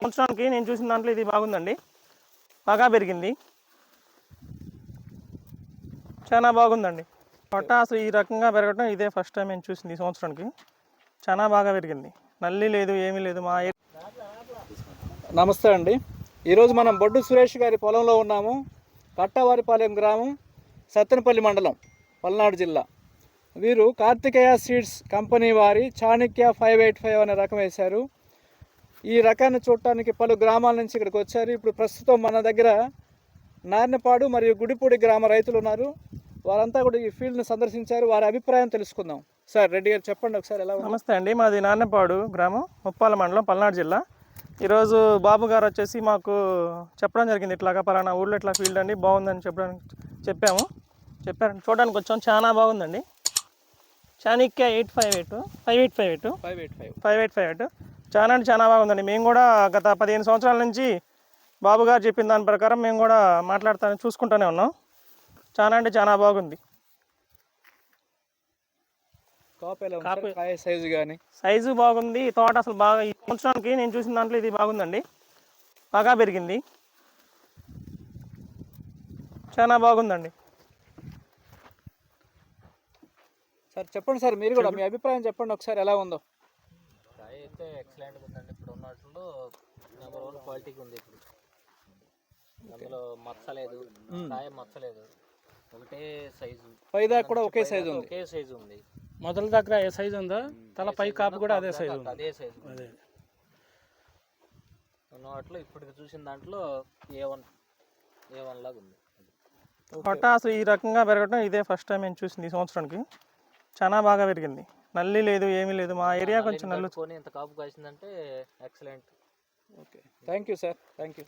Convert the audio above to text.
సంవత్సరానికి నేను చూసిన దాంట్లో ఇది బాగుందండి. బాగా పెరిగింది. చాలా బాగుందండి. పొట్ట అసలు ఈ రకంగా పెరగడం ఇదే ఫస్ట్ టైం నేను చూసింది ఈ సంవత్సరానికి. చాలా బాగా పెరిగింది. నల్లి లేదు ఏమీ లేదు మా నమస్తే అండి. ఈరోజు మనం బొడ్డు సురేష్ గారి పొలంలో ఉన్నాము. కట్టవారిపాలెం గ్రామం సత్తెనపల్లి మండలం పల్నాడు జిల్లా. వీరు కార్తికేయ సీడ్స్ కంపెనీ వారి చాణక్య ఫైవ్ ఎయిట్ ఫైవ్ అనే రకం వేశారు. ఈ రకాన్ని చూడటానికి పలు గ్రామాల నుంచి ఇక్కడికి వచ్చారు. ఇప్పుడు ప్రస్తుతం మన దగ్గర నార్నపాడు మరియు గుడిపూడి గ్రామ రైతులు ఉన్నారు. వారంతా కూడా ఈ ఫీల్డ్ని సందర్శించారు. వారి అభిప్రాయం తెలుసుకుందాం. సార్ రెడ్డి గారు చెప్పండి ఒకసారి ఎలా నమస్తే అండి. మాది నాన్నపాడు గ్రామం ముప్పాల మండలం పల్నాడు జిల్లా. ఈరోజు బాబు గారు వచ్చేసి మాకు చెప్పడం జరిగింది. ఇట్లాగా పలానా ఊళ్ళో ఇట్లా ఫీల్డ్ అండి బాగుందని చెప్పడానికి చెప్పాము. చెప్పారు చూడడానికి వచ్చాం. చాలా బాగుందండి. Chanakya eight five eight five eight five eight. Five eight five. Five eight five eight. చాలా అంటే చాలా బాగుందండి. మేము కూడా గత పదిహేను సంవత్సరాల నుంచి బాబు గారు చెప్పిన దాని ప్రకారం మేము కూడా మాట్లాడుతాను చూసుకుంటూనే ఉన్నాం. చాలా అంటే చాలా బాగుంది. సైజు కానీ సైజు బాగుంది. తోట అసలు బాగా ఈ సంవత్సరానికి నేను చూసిన దాంట్లో ఇది బాగుందండి. బాగా పెరిగింది. చాలా బాగుందండి. సార్ చెప్పండి సార్ మీరు కూడా మీ అభిప్రాయం చెప్పండి ఒకసారి ఎలా ఉందో. అయితే ఎక్సలెంట్గా ఉందండి. ఇప్పుడు ఉన్నట్లు నెంబర్ వన్ క్వాలిటీకి ఉంది ఇప్పుడు. అందులో మచ్చలేదు కాయ మచ్చలేదు ఒకటే సైజు పైదాకా కూడా ఒకే సైజు ఉంది. ఒకే సైజు ఉంది. మొదల దగ్గర ఏ సైజు ఉందో? తల పై కాపు కూడా అదే సైజు ఉంది. అదే సైజు. అదే. ఉన్న వాటిలో ఇప్పటికి చూసిన దాంట్లో ఏ వన్ ఏ వన్ లాగా ఉంది. తోట అసలు ఈ రకంగా పెరగడం ఇదే ఫస్ట్ టైం నేను చూసింది ఈ సంవత్సరానికి. చాలా బాగా పెరిగింది. నల్లి లేదు ఏమీ లేదు. మా ఏరియా కొంచెం నల్లు ఇంత కాపు కాసిందంటే excellent okay thank you sir thank you